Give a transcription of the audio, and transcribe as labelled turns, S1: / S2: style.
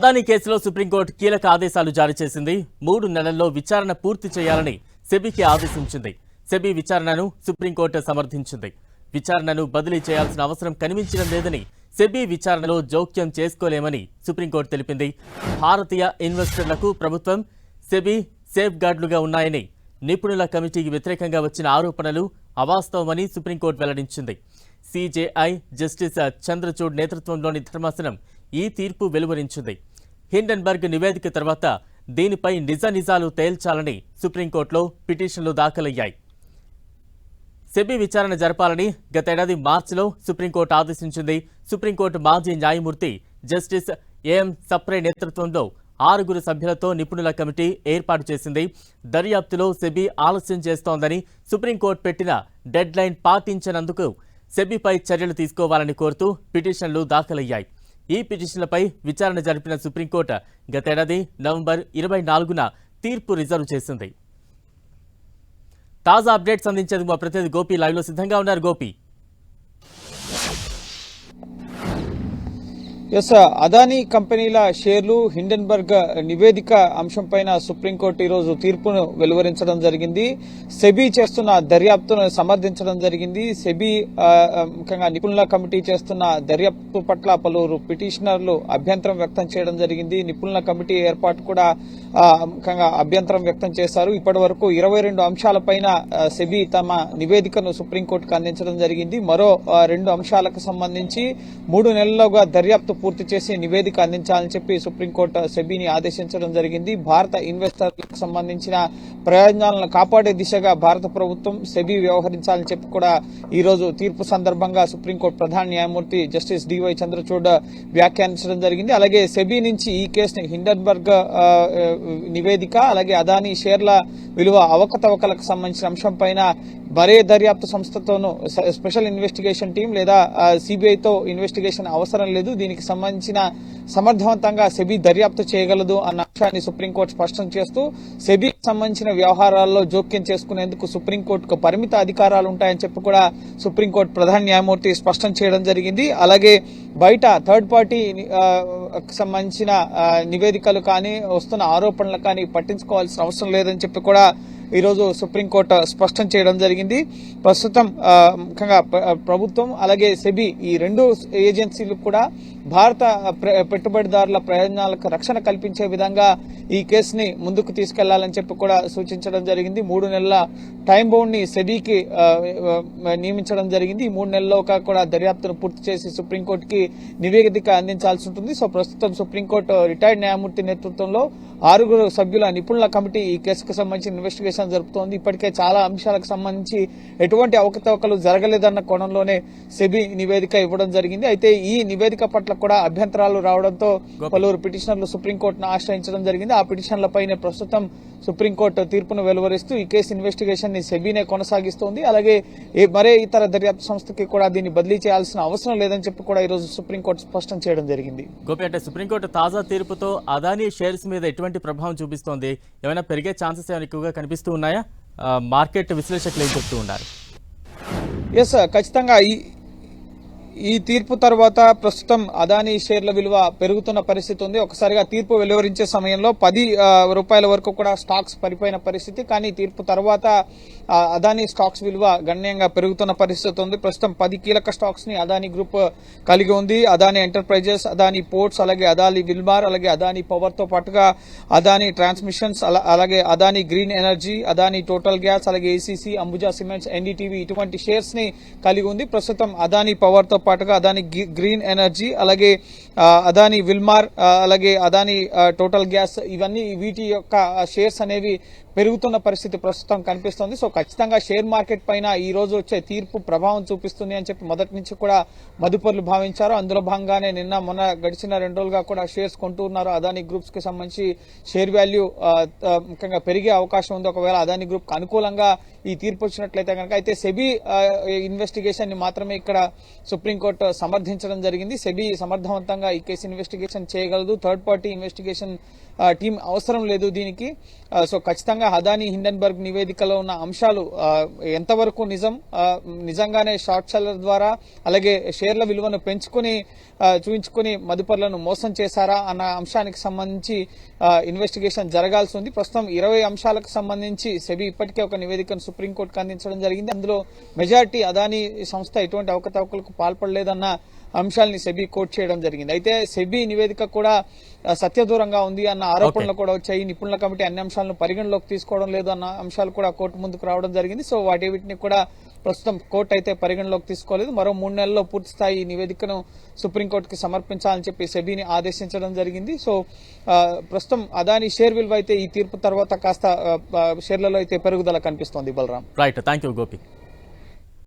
S1: అదానీ కేసులో సుప్రీంకోర్టు కీలక ఆదేశాలు జారీ చేసింది. మూడు నెలల్లో విచారణ పూర్తి చేయాలని సెబీకి ఆదేశించింది. సెబీ విచారణను సుప్రీంకోర్టు సమర్థించింది. విచారణను బదిలీ చేయాల్సిన అవసరం కనిపించడం లేదని సెబీ విచారణలో జోక్యం చేసుకోలేమని సుప్రీంకోర్టు తెలిపింది. భారతీయ ఇన్వెస్టర్లకు ప్రభుత్వం సెబీ సేఫ్ గార్డులుగా ఉన్నాయని నిపుణుల కమిటీకి వ్యతిరేకంగా వచ్చిన ఆరోపణలు అవాస్తవమని సుప్రీంకోర్టు వెల్లడించింది. సిజేఐ జస్టిస్ చంద్రచూడ్ నేతృత్వంలోని ధర్మాసనం ఈ తీర్పు వెలువరించింది. హిండెన్బర్గ్ నివేదిక తర్వాత దీనిపై నిజ నిజాలు తేల్చాలని సుప్రీంకోర్టులో పిటిషన్లు దాఖలయ్యాయి. సెబీ విచారణ జరపాలని గతేడాది మార్చిలో సుప్రీంకోర్టు ఆదేశించింది. సుప్రీంకోర్టు మాజీ న్యాయమూర్తి జస్టిస్ ఏఎం సప్రే నేతృత్వంలో ఆరుగురు సభ్యులతో నిపుణుల కమిటీ ఏర్పాటు చేసింది. దర్యాప్తులో సెబీ ఆలస్యం చేస్తోందని సుప్రీంకోర్టు పెట్టిన డెడ్ లైన్ పాటించనందుకు సెబీపై చర్యలు తీసుకోవాలని కోరుతూ పిటిషన్లు దాఖలయ్యాయి. ఈ పిటిషన్లపై విచారణ జరిపిన సుప్రీంకోర్టు గతేడాది నవంబర్ ఇరవై నాలుగున తీర్పు రిజర్వ్ చేసింది. తాజా అప్డేట్స్ అందించేందుకు మా ప్రతినిధి గోపి లైవ్లో సిద్ధంగా ఉన్నారు. గోపి.
S2: ఎస్ అదానీ కంపెనీల షేర్లు హిండెన్బర్గ్ నివేదిక అంశంపైన సుప్రీంకోర్టు ఈరోజు తీర్పును వెలువరించడం జరిగింది. సెబీ చేస్తున్న దర్యాప్తును సమర్థించడం జరిగింది. సెబీ ముఖ్యంగా నిపుణుల కమిటీ చేస్తున్న దర్యాప్తు పట్ల పలువురు పిటిషనర్లు అభ్యంతరం వ్యక్తం చేయడం జరిగింది. నిపుణుల కమిటీ ఏర్పాటు కూడా ముఖ్యంగా అభ్యంతరం వ్యక్తం చేశారు. ఇప్పటి వరకు ఇరవై రెండు అంశాలపైన సెబీ తమ నివేదికను సుప్రీంకోర్టుకు అందించడం జరిగింది. మరో రెండు అంశాలకు సంబంధించి మూడు నెలలుగా దర్యాప్తు పూర్తి చేసి నివేదిక అందించాలని చెప్పి సుప్రీంకోర్టు సెబీని ఆదేశించడం జరిగింది. భారత ఇన్వెస్టర్ సంబంధించిన ప్రయోజనాలను కాపాడే దిశగా భారత ప్రభుత్వం సెబీ వ్యవహరించాలని చెప్పి కూడా ఈ రోజు తీర్పు సందర్భంగా సుప్రీంకోర్టు ప్రధాన న్యాయమూర్తి జస్టిస్ డివై చంద్రచూడ్ వ్యాఖ్యానించడం జరిగింది. అలాగే సెబీ నుంచి ఈ కేసుని హిండన్బర్గ్ నివేదిక అలాగే అదానీ షేర్ల విలువ అవకతవకలకు సంబంధించిన అంశం పైన మరే దర్యాప్తు సంస్థతోనూ స్పెషల్ ఇన్వెస్టిగేషన్ టీం లేదా సిబిఐతో ఇన్వెస్టిగేషన్ అవసరం లేదు. దీనికి సంబంధించిన సమర్థవంతంగా సెబీ దర్యాప్తు చేయగలదు అన్న అంశాన్ని సుప్రీంకోర్టు స్పష్టం చేస్తూ సెబీకి సంబంధించిన వ్యవహారాల్లో జోక్యం చేసుకునేందుకు సుప్రీంకోర్టుకు పరిమిత అధికారాలు ఉంటాయని చెప్పి కూడా సుప్రీంకోర్టు ప్రధాన న్యాయమూర్తి స్పష్టం చేయడం జరిగింది. అలాగే బయట థర్డ్ పార్టీ సంబంధించిన నివేదికలు కానీ వస్తున్న ఆరోపణలు కానీ పట్టించుకోవాల్సిన అవసరం లేదని చెప్పి కూడా ఈరోజు సుప్రీంకోర్టు స్పష్టం చేయడం జరిగింది. ప్రస్తుతం ముఖ్యంగా ప్రభుత్వం అలాగే సెబీ ఈ రెండు ఏజెన్సీలు కూడా భారత ప్ర- పెట్టుబడిదారుల ప్రయోజనాలకు రక్షణ కల్పించే విధంగా ఈ కేసుని ముందుకు తీసుకెళ్ళాలని చెప్పి కూడా సూచించడం జరిగింది. మూడు నెలల టైం బౌండ్ని సెబీకి నియమించడం జరిగింది. ఈ మూడు నెలల్లోగా కూడా దర్యాప్తును పూర్తి చేసి సుప్రీంకోర్టుకి నివేదిక అందించాల్సి ఉంటుంది. సో ప్రస్తుతం సుప్రీంకోర్టు రిటైర్డ్ న్యాయమూర్తి నేతృత్వంలో ఆరుగురు సభ్యుల నిపుణుల కమిటీ ఈ కేసుకు సంబంధించిన ఇన్వెస్టిగేషన్ జరుపుతోంది. ఇప్పటికే చాలా అంశాలకు సంబంధించి ఎటువంటి అవకతవకలు జరగలేదన్న కోణంలోనే సెబీ నివేదిక ఇవ్వడం జరిగింది. అయితే ఈ నివేదిక పట్ల కూడా అభ్యంతరాలు రావడంతో పలువురు పిటిషనర్లు సుప్రీంకోర్టును ఆశ్రయించడం జరిగింది. ఆ పిటిషన్లపైనే ప్రస్తుతం సుప్రీంకోర్టు తీర్పును వెలువరిస్తూ ఈ కేసు ఇన్వెస్టిగేషన్ని సెబీనే కొనసాగిస్తోంది. అలాగే మరే ఇతర దర్యాప్తు సంస్థకి కూడా దీన్ని బదిలీ చేయాల్సిన అవసరం లేదని చెప్పి కూడా ఈ రోజు సుప్రీంకోర్టు స్పష్టం చేయడం జరిగింది.
S1: గోపి అంటే సుప్రీంకోర్టు తాజా తీర్పుతో అదానీ షేర్స్ మీద ఎటువంటి ప్రభావం చూపిస్తోంది? ఏమైనా పెరిగే ఛాన్సెస్ ఏమైనా ఎక్కువగా కనిపిస్తూ ఉన్నాయా? మార్కెట్ విశ్లేషకులు ఏం చెప్తూ ఉన్నారు?
S2: ఎస్ ఖచ్చితంగా ఈ ఈ తీర్పు తర్వాత ప్రస్తుతం అదానీ షేర్ల విలువ పెరుగుతున్న పరిస్థితి ఉంది. ఒకసారిగా తీర్పు వెలువరించే సమయంలో పది రూపాయల వరకు కూడా స్టాక్స్ పడిపోయిన పరిస్థితి. కానీ తీర్పు తర్వాత అదానీ స్టాక్స్ విలువ గణనీయంగా పెరుగుతున్న పరిస్థితి ఉంది. ప్రస్తుతం పది కీలక స్టాక్స్ని అదానీ గ్రూప్ కలిగి ఉంది. అదానీ ఎంటర్ప్రైజెస్ అదానీ పోర్ట్స్ అలాగే అదానీ విల్మార్ అలాగే అదానీ పవర్తో పాటుగా అదానీ ట్రాన్స్మిషన్స్ అలా- అలాగే Adani green energy Adani total gas అలాగే ఏసీసీ అంబుజా సిమెంట్స్ ఎన్డీటీవీ ఇటువంటి షేర్స్ని కలిగి ఉంది. ప్రస్తుతం అదానీ పవర్తో పాటుగా అదాని గ్రీన్ ఎనర్జీ అలాగే అదాని విల్మార్ అలాగే అదాని టోటల్ గ్యాస్ ఇవన్నీ వీటి యొక్క షేర్స్ అనేవి పెరుగుతున్న పరిస్థితి ప్రస్తుతం కనిపిస్తోంది. సో ఖచ్చితంగా షేర్ మార్కెట్ పైన ఈ రోజు వచ్చే తీర్పు ప్రభావం చూపిస్తుంది అని చెప్పి మొదటి నుంచి కూడా మదుపర్లు భావించారు. అందులో భాగంగానే నిన్న మొన్న గడిచిన రెండు రోజులుగా కూడా షేర్స్ కొంటూ ఉన్నారు. అదానీ గ్రూప్స్కి సంబంధించి షేర్ వాల్యూ ముఖ్యంగా పెరిగే అవకాశం ఉంది. ఒకవేళ అదానీ గ్రూప్కు అనుకూలంగా ఈ తీర్పు వచ్చినట్లయితే కనుక అయితే సెబీ ఇన్వెస్టిగేషన్ని మాత్రమే ఇక్కడ సుప్రీంకోర్టు సమర్థించడం జరిగింది. సెబీ సమర్థవంతంగా ఈ కేసు ఇన్వెస్టిగేషన్ చేయగలదు. థర్డ్ పార్టీ ఇన్వెస్టిగేషన్ టీం అవసరం లేదు దీనికి. సో ఖచ్చితంగా అదానీ హిండన్బర్గ్ నివేదికలో ఉన్న అంశాలు ఎంతవరకు నిజం నిజంగానే షార్ట్ సెల్లర్ ద్వారా అలాగే షేర్ల విలువను పెంచుకుని చూపించుకుని మదుపర్లను మోసం చేశారా అన్న అంశానికి సంబంధించి ఇన్వెస్టిగేషన్ జరగాల్సి ఉంది. ప్రస్తుతం ఇరవై అంశాలకు సంబంధించి సెబీ ఇప్పటికే ఒక నివేదికను సుప్రీంకోర్టుకు అందించడం జరిగింది. అందులో మెజార్టీ అదానీ సంస్థ ఎటువంటి అవకతవకలకు పాల్పడలేదన్న అంశాలని సెబీ కోట్ చేయడం జరిగింది. అయితే సెబీ నివేదిక కూడా సత్యదూరంగా ఉంది అన్న ఆరోపణలు కూడా వచ్చాయి. నిపుణుల కమిటీ అన్ని అంశాలను పరిగణలోకి తీసుకోవడం లేదు అన్న అంశాలు కూడా కోర్టు ముందుకు రావడం జరిగింది. సో వాటి వీటిని కూడా ప్రస్తుతం కోర్టు అయితే పరిగణలోకి తీసుకోలేదు. మరో మూడు నెలల్లో పూర్తి స్థాయి ఈ నివేదికను సుప్రీంకోర్టుకి సమర్పించాలని చెప్పి సెబీని ఆదేశించడం జరిగింది. సో ప్రస్తుతం అదాని షేర్ విలువ అయితే ఈ తీర్పు తర్వాత కాస్త షేర్లలో అయితే పెరుగుదల కనిపిస్తోంది Balaram.
S1: Right. Thank you Gopi.